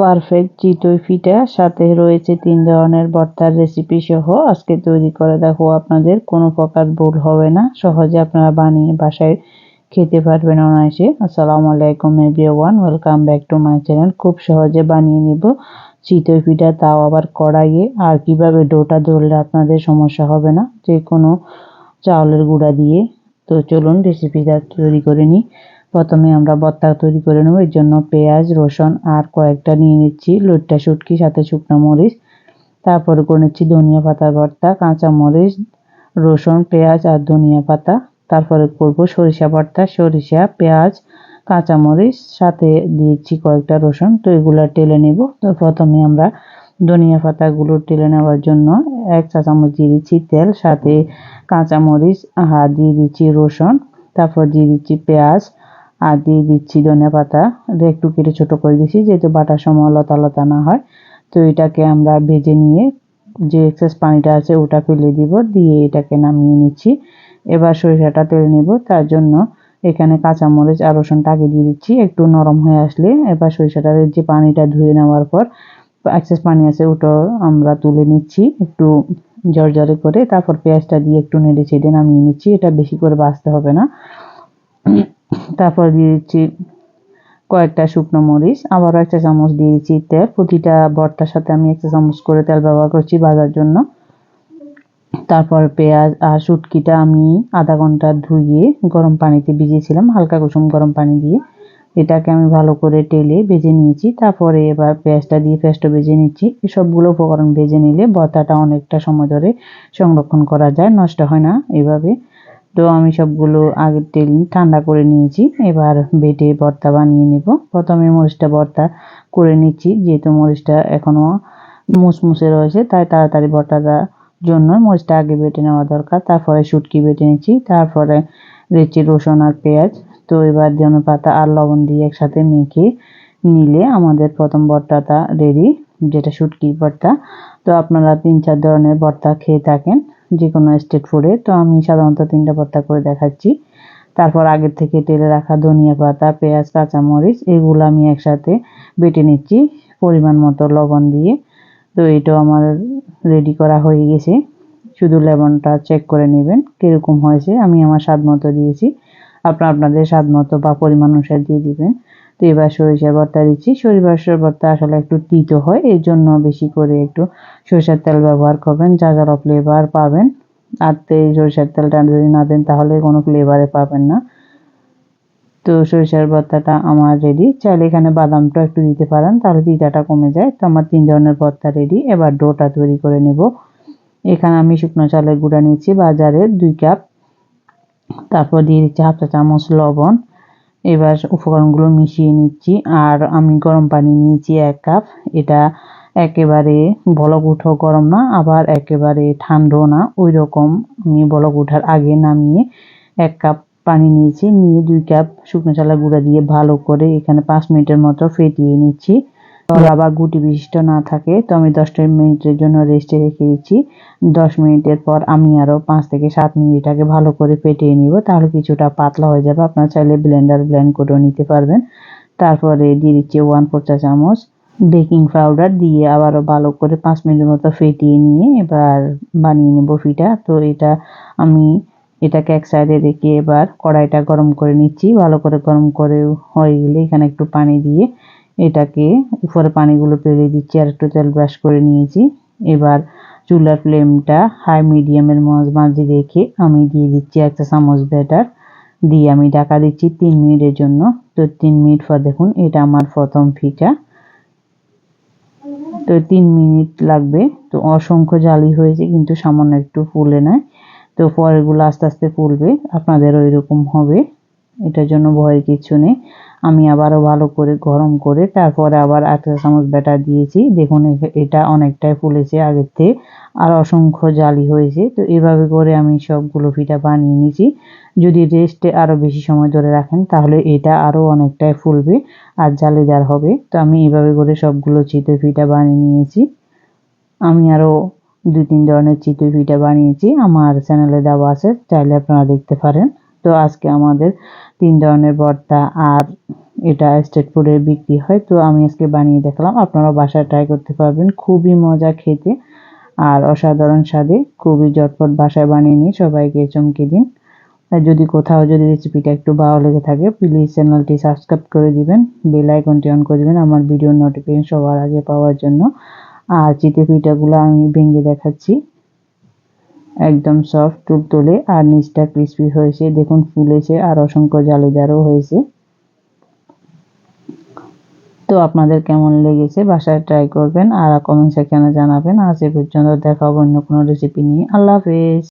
Perfect চিতই ফিটা সাথে রয়েছে তিন ধরনের ভর্তার রেসিপি সহ। আজকে তৈরি করে দেখো, আপনাদের কোনো প্রকার ভুল হবে না। সহজে আপনারা বানিয়ে বাসায় খেতে পারবেন অনায়াসে। আসসালামু আলাইকুম everyone welcome back to my channel খুব সহজে বানিয়ে নিব চিতই পিঠা তাও আবার কড়াইয়ে। আর কীভাবে ডোটা ধরলে আপনাদের সমস্যা হবে না? যে কোনো চাউলের গুঁড়া দিয়ে। তো চলুন রেসিপিটা তৈরি করে নিই। প্রথমে আমরা ভর্তা তৈরি করে নেব, এর জন্য পেঁয়াজ, রসুন আর কয়েকটা নিয়ে নিচ্ছি, লুটটা, শুটকি, সাথে শুকনো মরিচ, তারপরে করে নিচ্ছি ধনিয়া পাতা ভর্তা, কাঁচা মরিচ, রসুন, পেঁয়াজ আর ধনিয়া পাতা, তারপরে করব সরিষা ভর্তা, সরিষা, পেঁয়াজ কাঁচামরিচ সাথে দিয়েছি কয়েকটা রসুন, তো এগুলো টেলে নেব, তো প্রথমে আমরা ধনিয়া পাতাগুলো টেলে নেওয়ার জন্য এক চা চামচ দিয়ে দিচ্ছি তেল, সাথে কাঁচামরিচ আর দিয়ে দিচ্ছি রসুন, তারপর দিয়ে দিচ্ছি পেঁয়াজ আর দিয়ে দিচ্ছি ধনিয়া পাতা। একটু কেটে ছোট করে দিচ্ছি যেহেতু বাটার সময় লতা লতা না হয়। তো এটাকে আমরা ভেজে নিয়ে যে এক্সেস পানিটা আছে ওটা ফেলে দিব, দিয়ে এটাকে নামিয়ে নিচ্ছি। এবার সরিষাটা তেলে নেব, তার জন্য এখানে কাঁচামরিচ আর রসুনটা আগে দিয়ে দিচ্ছি, একটু নরম হয়ে আসলে এবার সরিষাটা যে পানিটা ধুয়ে নেওয়ার পর এক্সেস পানি আছে ওটা আমরা তুলে নিচ্ছি, একটু জর্জরে করে। তারপর পেঁয়াজটা দিয়ে একটু নেড়ে ছেড়ে নামিয়ে নিচ্ছি, এটা বেশি করে বাঁচতে হবে না। তারপর দিয়ে দিচ্ছি কয়েকটা শুকনো মরিচ, আবারও একটা চামচ দিয়ে দিচ্ছি তেল। প্রতিটা ভর্তার সাথে আমি একটা চামচ করে তেল ব্যবহার করছি ভাজার জন্য। তারপর পেঁয়াজ আর শুটকিটা আমি আধা ঘণ্টা ধুয়ে গরম পানিতে ভিজিয়েছিলাম, হালকা কুসুম গরম পানি দিয়ে। এটাকে আমি ভালো করে টেলে ভেজে নিয়েছি। তারপরে এবার পেঁয়াজটা দিয়ে পেঁয়াজটা ভেজে নিচ্ছি। সবগুলো উপকরণ ভেজে নিলে ভর্তাটা অনেকটা সময় ধরে সংরক্ষণ করা যায়, নষ্ট হয় না এভাবে। তো আমি সবগুলো আগের তেল ঠান্ডা করে নিয়েছি। এবার বেটে ভর্তা বানিয়ে নেব। প্রথমে মরিচটা ভর্তা করে নিচ্ছি। যেহেতু মরিচটা এখনও মুসমুসে রয়েছে, তাই তাড়াতাড়ি ভর্তাটা জন্য মরিচটা আগে বেটে নেওয়া দরকার। তারপরে শুটকি বেটে নিচ্ছি। তারপরে রেচি, রসুন আর পেঁয়াজ। তো এবার যেন পাতা আর লবণ দিয়ে একসাথে মেখে নিলে আমাদের প্রথম ভর্তাটা রেডি যেটা শুটকি ভর্তা, তো আপনারা তিন চার ধরনের ভর্তা খেয়ে থাকেন যে কোনো স্টেট ফুডে। তো আমি সাধারণত তিনটা ভর্তা করে দেখাচ্ছি। তারপর আগের থেকে তেলে রাখা ধনিয়া পাতা, পেঁয়াজ, কাঁচামরিচ, এগুলো আমি একসাথে বেটে নিচ্ছি পরিমাণ মতো লবণ দিয়ে। তো এটাও আমার রেডি করা হয়ে গেছে। শুধু লেমনটা চেক করে নেবেন, কীরকম হয়েছে, আমি আমার স্বাদ মতো দিয়েছি। আপনার আপনাদের স্বাদ মতো বা পরিমাণ অনুসারে দিয়ে দিবেন। তো এবার সরিষার ভর্তা দিচ্ছি। সরিষার ভর্তা আসলে একটু তিতো হয়, এর জন্য বেশি করে একটু সরিষার তেল ব্যবহার করবেন। যা যারা ফ্লেভার পাবেন, আর সরিষার তেলটা যদি না দেন তাহলে কোনো ফ্লেভারে পাবেন না। তো সরিষার ভর্তাটা আমার রেডি চাইলে এখানে বাদামটা একটু দিতে পারেন, তাহলে তিতাটা কমে যায়। তো আমার তিন ধরনের ভর্তা রেডি এবার ডোটা তৈরি করে নেব। এখানে আমি শুকনো চালের গুঁড়া নিয়েছি, বাজারে দুই কাপ। তারপর দিয়ে দিচ্ছি হাফ চা চামচ লবণ। এবার উপকরণগুলো মিশিয়ে নিচ্ছি। আর আমি গরম পানি নিয়েছি এক কাপ। এটা একেবারে বলক উঠো গরম না, আবার একেবারে ঠান্ডাও না। ওই রকম আমি বলক উঠার আগে নামিয়ে এক কাপ পানি নিয়েছি। নিয়ে দুই কাপ শুকনো চালের গুঁড়া দিয়ে ভালো করে এখানে পাঁচ মিনিটের মতো ফেটিয়ে নিচ্ছি। আবার গুটি বিশিষ্ট না থাকে, তো আমি দশটা মিনিটের জন্য রেস্টে রেখে দিচ্ছি। দশ মিনিটের পর আমি আরও পাঁচ থেকে সাত মিনিট আগে ভালো করে ফেটিয়ে নিব, তাহলে কিছুটা পাতলা হয়ে যাবে। আপনারা চাইলে ব্লেন্ডার ব্লেন্ড করেও নিতে পারবেন। তারপরে দিয়ে দিচ্ছি ওয়ান ফোর চা চামচ বেকিং পাউডার দিয়ে আবারও ভালো করে পাঁচ মিনিটের মতো ফেটিয়ে নিয়ে এবার বানিয়ে নেব ফিটা। তো এটা আমি এটাকে এক সাইডে রেখে এবার কড়াইটা গরম করে নিচ্ছি। ভালো করে গরম করে হয়ে গেলে এখানে একটু পানি দিয়ে এটাকে উপরে পানিগুলো পেরে দিচ্ছি, আর একটু তেল ব্রাশ করে নিয়েছি। এবার চুলার ফ্লেমটা হাই মিডিয়ামের মাঝে রেখে আমি দিয়ে দিচ্ছি একটা চামচ ব্যাটার। দিয়ে আমি ঢাকা দিচ্ছি তিন মিনিটের জন্য। তো তিন মিনিট পর দেখুন, এটা আমার প্রথম ফিটা। তো তিন মিনিট লাগবে। তো অসংখ্য জালি হয়েছে, কিন্তু সামান্য একটু ফুলে নেয় তো পরেরগুলো আস্তে আস্তে ফুলবে, আপনাদের ওই রকম হবে। এটার জন্য ভয়ের কিছু নেই। আমি আবারও ভালো করে গরম করে তারপরে আবার এক চামচ ব্যাটার দিয়েছি। দেখুন এটা অনেকটাই ফুলেছে আগের থেকে আর অসংখ্য জালি হয়েছে। তো এভাবে করে আমি সবগুলো পিঠা বানিয়ে নিয়েছি। যদি রেস্টে আরও বেশি সময় ধরে রাখেন, তাহলে এটা আরও অনেকটাই ফুলবে আর জালিদার হবে। তো আমি এভাবে করে সবগুলো চিতই পিঠা বানিয়ে নিয়েছি। আমি আরও দুই তিন ধরনের চিতই পিঠা বানিয়েছি। আমার চ্যানেলে দেওয়া আছে, চাইলে আপনারা দেখতে পারেন। তো আজকে আমাদের তিন ধরনের ভর্তা আর এটা স্টেট ফুডে বিক্রি হয়। তো আমি আজকে বানিয়ে দেখলাম। আপনারা বাসায় ট্রাই করতে পারবেন। খুবই মজা খেতে আর অসাধারণ স্বাদে। খুবই ঝটপট বাসায় বানিয়ে নিয়ে সবাইকে চমকে দিন। যদি কোথাও যদি রেসিপিটা একটু ভালো লেগে থাকে প্লিজ চ্যানেলটি সাবস্ক্রাইব করে দিবেন। বেল আইকনটি অন করে দিবেন আমার ভিডিওর নোটিফিকেশন সবার আগে পাওয়ার জন্য। আর চিতে পিঠাগুলো আমি ভেঙে দেখাচ্ছি। একদম সফট তুলতুলে আর নিচটা ক্রিস্পি হয়েছে। দেখুন ফুলেছে আর অসংখ্য জালিদারও হয়েছে। তো আপনাদের কেমন লেগেছে বাসায় ট্রাই করবেন আর কমেন্ট সেকশনে জানাবেন। আজ এ পর্যন্ত দেখাবো অন্য কোনো রেসিপি নিয়ে। আল্লাহ হাফেজ।